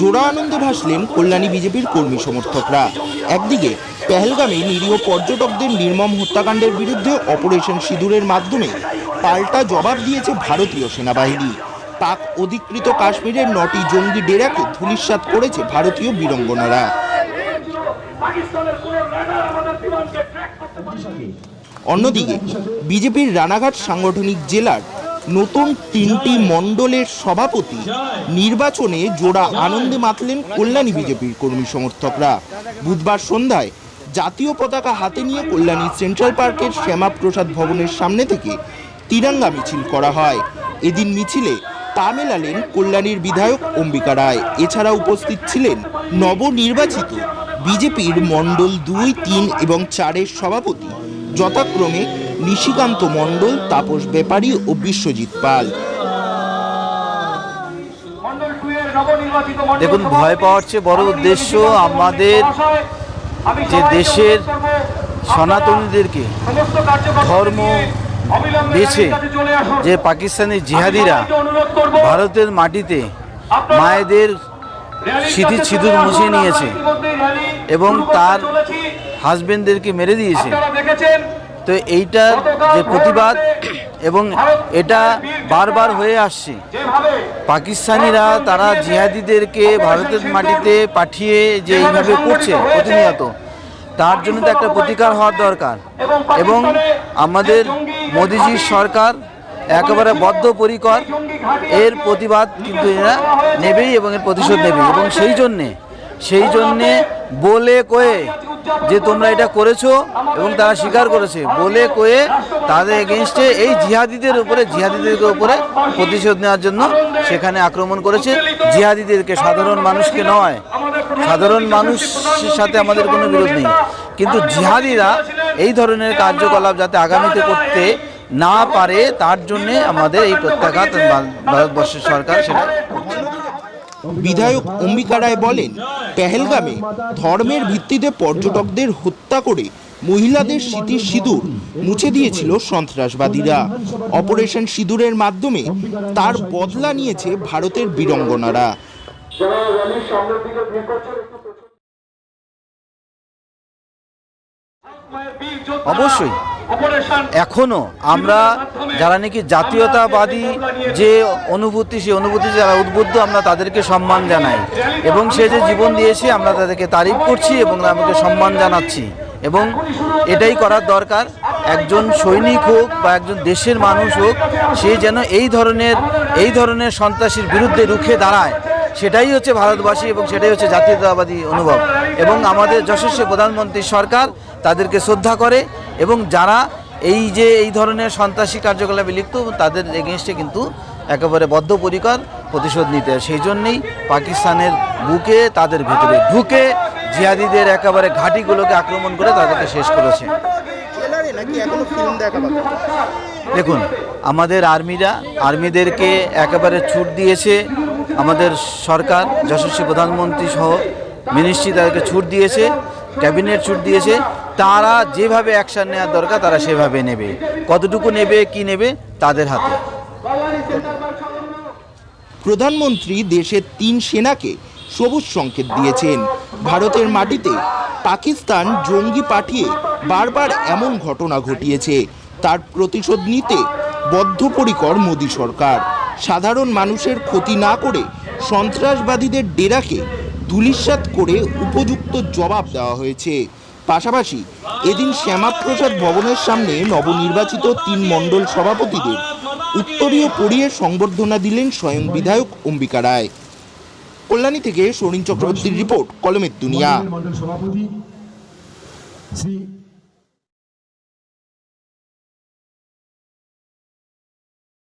জোড়া আনন্দ ভাসলেন কল্যাণী বিজেপির কর্মী সমর্থকরা। একদিকে পেহেলগামে নিরীহ পর্যটকদের নির্মম হত্যাকাণ্ডের বিরুদ্ধে অপারেশন সিঁদুরের মাধ্যমে পাল্টা জবাব দিয়েছে ভারতীয় সেনাবাহিনী। পাক অধিকৃত কাশ্মীরের নটি জঙ্গি ডেরাকে ধুলিস্বাত করেছে ভারতীয় বীরঙ্গনারা। অন্যদিকে বিজেপির রানাঘাট সাংগঠনিক জেলার নতুন তিনটি মণ্ডলের সভাপতি নির্বাচনে জোড়া আনন্দে মাতলেন কল্যাণী বিজেপির কর্মী সমর্থকরা। বুধবার সন্ধ্যায় জাতীয় পতাকা হাতে নিয়ে কল্যাণী সেন্ট্রাল পার্কের শ্যামাপ্রসাদ ভবনের সামনে থেকে তিরঙ্গা মিছিল করা হয়। এদিন মিছিলে পা মেলালেন কল্যাণীর বিধায়ক অম্বিকা রায়। এছাড়া উপস্থিত ছিলেন নবনির্বাচিত বিজেপির মণ্ডল দুই, তিন এবং চারের সভাপতি। যথাক্রমে নিশিকান্ত মণ্ডল তাপস ব্যাপারী ও বিশ্বজিৎ পাল। দেখুন ভয় পাওয়ার চেয়ে বড় উদ্দেশ্য আমাদের যে দেশের সনাতনীদেরকে ধর্ম বেছে যে পাকিস্তানি জিহাদিরা ভারতের মাটিতে মায়েদের স্মৃতি সিঁদুর মুছিয়ে নিয়েছে এবং তার হাজবেন্ডদেরকে মেরে দিয়েছে। তো এইটার যে প্রতিবাদ এবং এটা বারবার হয়ে আসছে। পাকিস্তানিরা তারা জিহাদিদেরকে ভারতের মাটিতে পাঠিয়ে যে এইভাবে করছে প্রতিনিয়ত, তার জন্য তো একটা প্রতিকার হওয়ার দরকার। এবং আমাদের মোদিজির সরকার একেবারে বদ্ধপরিকর, এর প্রতিবাদ কিন্তু এরা নেবেই এবং এর প্রতিশোধ নেবে এবং সেই জন্যে সেই জন্যে বলে কয়ে যে তোমরা এটা করেছ এবং তারা স্বীকার করেছে। বলে কয়ে তাদের এগেনস্টে এই জিহাদিদের উপরে জিহাদিদের উপরে প্রতিশোধ নেওয়ার জন্য সেখানে আক্রমণ করেছে। জিহাদিদেরকে সাধারণ মানুষকে নয়, সাধারণ মানুষের সাথে আমাদের কোনো বিরোধ নেই। কিন্তু জিহাদিরা এই ধরনের কার্যকলাপ যাতে আগামীতে করতে না পারে, তার জন্যে আমাদের এই প্রত্যাঘাত ভারতবর্ষের সরকার সেটা বিধায়ক অম্বিকা রায় বলেন, পেহেলগামে ধর্মের ভিত্তিতে পর্যটকদের হত্যা করে মহিলাদের স্মৃতির সিঁদুর মুছে দিয়েছিল সন্ত্রাসবাদীরা। অপারেশন সিঁদুরের মাধ্যমে তার বদলা নিয়েছে ভারতের বীরঙ্গনারা। অবশ্যই। এখনও আমরা যারা নাকি জাতীয়তাবাদী যে অনুভূতি সেই অনুভূতি যারা উদ্বুদ্ধ আমরা তাদেরকে সম্মান জানাই। এবং সে যে জীবন দিয়েছে আমরা তাদেরকে তারিফ করছি এবং আমাকে সম্মান জানাচ্ছি। এবং এটাই করার দরকার। একজন সৈনিক হোক বা একজন দেশের মানুষ হোক সে যেন এই ধরনের এই ধরনের সন্ত্রাসীর বিরুদ্ধে রুখে দাঁড়ায়। সেটাই হচ্ছে ভারতবাসী এবং সেটাই হচ্ছে জাতীয়তাবাদী অনুভব। এবং আমাদের যশস্বী প্রধানমন্ত্রী সরকার তাদেরকে শ্রদ্ধা করে এবং যারা এই যে এই ধরনের সন্ত্রাসী কার্যকলাপে লিপ্ত, তাদের এগেনস্টে কিন্তু একেবারে বদ্ধপরিকর প্রতিশোধ নিতে। সেই জন্যেই পাকিস্তানের বুকে, তাদের ভেতরে ঢুকে জিহাদিদের একেবারে ঘাঁটিগুলোকে আক্রমণ করে তাদেরকে শেষ করেছে। দেখুন, আমাদের আর্মিরা, আর্মিদেরকে একেবারে ছুট দিয়েছে। আমাদের সরকার, যশস্বী প্রধানমন্ত্রী সহ মিনিস্ট্রি তাদেরকে ছুট দিয়েছে, ক্যাবিনেট ছুট দিয়েছে। তারা যেভাবে অ্যাকশন নেওয়ার দরকার, তারা সেভাবে নেবে। কতটুকু নেবে, কি নেবে, তাদের হাতে। প্রধানমন্ত্রী দেশের তিন সেনাকে সবুজ সংকেত দিয়েছেন। ভারতের মাটিতে পাকিস্তান জঙ্গি পাঠিয়ে বারবার এমন ঘটনা ঘটিয়েছে। তার প্রতিশোধ নিতে বদ্ধপরিকর মোদী সরকার। সাধারণ মানুষের ক্ষতি না করে সন্ত্রাসবাদীদের ডেরাকে ধূলিসাৎ করে উপযুক্ত জবাব দেওয়া হয়েছে। পাশাপাশি এদিন শ্যামাপ্রসাদ ভবনের সামনে নবনির্বাচিত তিন মণ্ডল সভাপতিদের উত্তরীয় পড়িয়ে সংবর্ধনা দিলেন স্বয়ং বিধায়ক অম্বিকা রায়। কল্যাণী থেকে সরিন চক্রবর্তীর রিপোর্ট, কলমের দুনিয়া। শ্রী